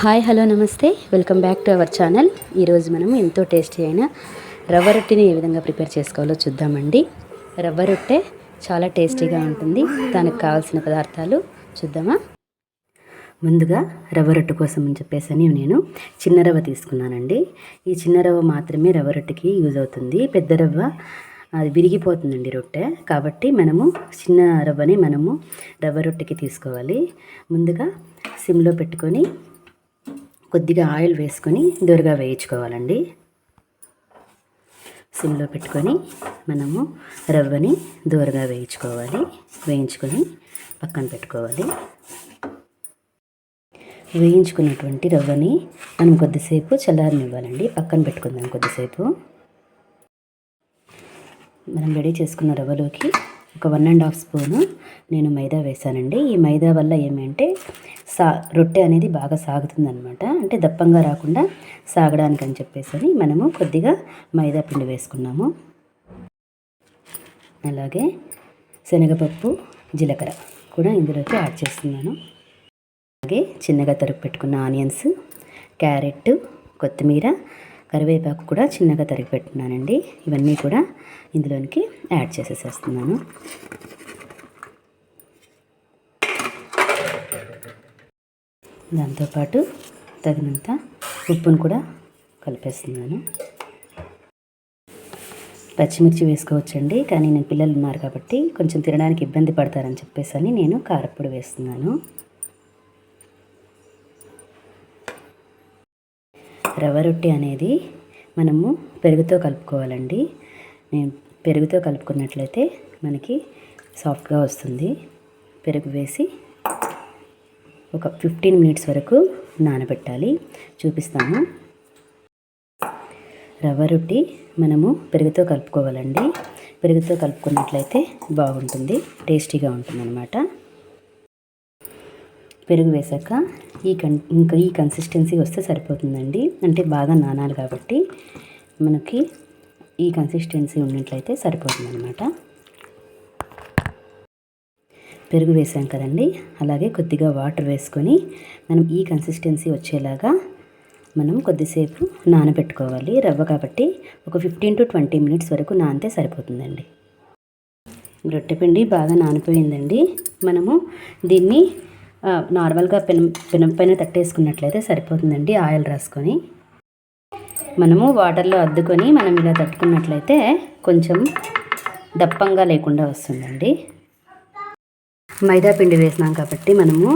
Hi hello నమస్తే. Welcome back to our channel. ఈరోజు మనం ఎంతో టేస్టీ అయిన రవ్వ రొట్టెని ఏ విధంగా ప్రిపేర్ చేసుకోవాలో చూద్దామండి. రవ్వ రొట్టె చాలా టేస్టీగా ఉంటుంది. దానికి కావాల్సిన పదార్థాలు చూద్దామా? ముందుగా రవ్వ రొట్టె కోసం అని చెప్పేసి నేను చిన్న రవ్వ తీసుకున్నానండి. ఈ చిన్న రవ్వ మాత్రమే రవ్వ రొట్టెకి యూజ్ అవుతుంది. పెద్ద రవ్వ అది విరిగిపోతుందండి రొట్టె. కాబట్టి మనము చిన్న రవ్వని మనము రవ్వ రొట్టెకి తీసుకోవాలి. ముందుగా సిమ్లో పెట్టుకొని కొద్దిగా ఆయిల్ వేసుకొని దొరగా వేయించుకోవాలండి. సిమ్లో పెట్టుకొని మనము రవ్వని దూరగా వేయించుకోవాలి. వేయించుకొని పక్కన పెట్టుకోవాలి. వేయించుకున్నటువంటి రవ్వని మనం కొద్దిసేపు చల్లారనివ్వాలండి. పక్కన పెట్టుకుందాం కొద్దిసేపు. మనం రెడీ చేసుకున్న రవ్వలోకి ఒక వన్ అండ్ హాఫ్ స్పూను నేను మైదా వేసానండి ఈ మైదా వల్ల ఏమంటే సా రొట్టె అనేది బాగా సాగుతుందనమాట అంటే దప్పంగా రాకుండా సాగడానికి అని చెప్పేసి మనము కొద్దిగా మైదా పిండి వేసుకున్నాము. అలాగే శనగపప్పు జీలకర్ర కూడా ఇందులోకి యాడ్ చేస్తున్నాను. అలాగే చిన్నగా తరుగు పెట్టుకున్న ఆనియన్స్ క్యారెట్ కొత్తిమీర కరివేపాకు కూడా చిన్నగా తరిగి పెట్టున్నానండి. ఇవన్నీ కూడా ఇందులోనికి యాడ్ చేసేసేస్తున్నాను. దాంతోపాటు తగినంత ఉప్పును కూడా కలిపేస్తున్నాను. పచ్చిమిర్చి వేసుకోవచ్చండి కానీ నేను పిల్లలు ఉన్నారు కాబట్టి కొంచెం తినడానికి ఇబ్బంది పడతారని చెప్పేసి అని నేను కారప్పొడి వేస్తున్నాను. రవ్వ రొట్టె అనేది మనము పెరుగుతో కలుపుకోవాలండి. నేను పెరుగుతో కలుపుకున్నట్లయితే మనకి సాఫ్ట్గా వస్తుంది. పెరుగు వేసి ఒక ఫిఫ్టీన్ మినిట్స్ వరకు నానబెట్టాలి. చూపిస్తాము రవ్వ రొట్టి మనము పెరుగుతో కలుపుకోవాలండి. పెరుగుతో కలుపుకున్నట్లయితే బాగుంటుంది. టేస్టీగా ఉంటుంది అన్నమాట పెరుగు వేసాక ఈ కన్ ఇంకా ఈ కన్సిస్టెన్సీ వస్తే సరిపోతుందండి. అంటే బాగా నానాలి కాబట్టి మనకి ఈ కన్సిస్టెన్సీ ఉన్నట్లయితే సరిపోతుందన్నమాట. పెరుగు వేసాం కదండి. అలాగే కొద్దిగా వాటర్ వేసుకొని మనం ఈ కన్సిస్టెన్సీ వచ్చేలాగా మనం కొద్దిసేపు నానబెట్టుకోవాలి. రవ్వ కాబట్టి ఒక ఫిఫ్టీన్ టు ట్వంటీ మినిట్స్ వరకు నానితే సరిపోతుందండి. రొట్టె పిండి బాగా నానిపోయిందండి. మనము దీన్ని నార్మల్గా పెనం పెనం పైన తట్టేసుకున్నట్లయితే సరిపోతుందండి ఆయిల్ రాసుకొని. మనము వాటర్లో అద్దుకొని మనం ఇలా తట్టుకున్నట్లయితే కొంచెం దప్పంగా లేకుండా వస్తుందండి. మైదా పిండి వేసినాం కాబట్టి మనము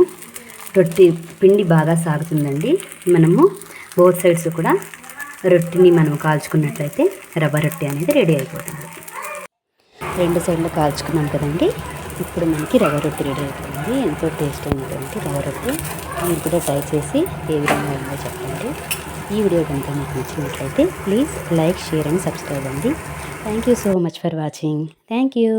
రొట్టి పిండి బాగా సాగుతుందండి. మనము బోత్ సైడ్స్ కూడా రొట్టిని మనం కాల్చుకున్నట్లయితే రవ్వ రొట్టె అనేది రెడీ అయిపోతుంది. రెండు సైడ్లు కాల్చుకున్నాం కదండి. ఇప్పుడు మనకి రవ్వ రొట్టె రెడీ అయిపోయింది. ఎంతో టేస్ట్ అయినటువంటి రవ్వ రొట్టె. మీరు కూడా ట్రై చేసి ఏ విధంగా ఉందో చెప్పండి. ఈ వీడియో కనుక మీకు నచ్చినట్లయితే please like share and subscribe అండి. Thank you so much for watching thank you